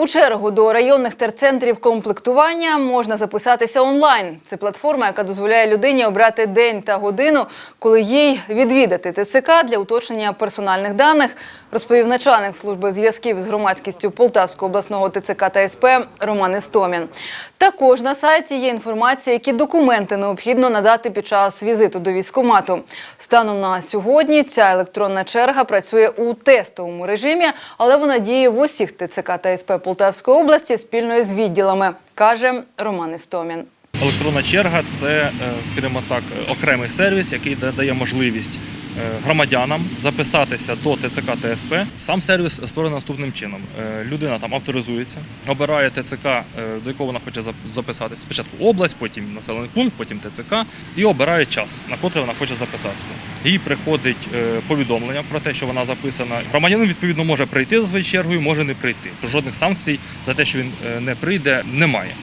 У чергу до районних терцентрів комплектування можна записатися онлайн. Це платформа, яка дозволяє людині обрати день та годину, коли їй відвідати ТЦК для уточнення персональних даних, розповів начальник служби зв'язків з громадськістю Полтавського обласного ТЦК та СП Роман Істомін. Також на сайті є інформація, які документи необхідно надати під час візиту до військкомату. Станом на сьогодні ця електронна черга працює у тестовому режимі, але вона діє в усіх ТЦК та СП Полтавської області спільно з відділами, каже Роман Істомін. Електронна черга це, е, скажімо так, окремий сервіс, який да- дає можливість е, громадянам записатися до ТЦК та СП. Сам сервіс створений наступним чином. Е, Людина там авторизується, обирає ТЦК, е, до якого вона хоче записатися. Спочатку область, потім населений пункт, потім ТЦК, і обирає час, на котрий вона хоче записатися. Їй приходить е, повідомлення про те, що вона записана. Громадянин відповідно може прийти за своєю чергою, може не прийти. Жодних санкцій за те, що він е, не прийде, немає.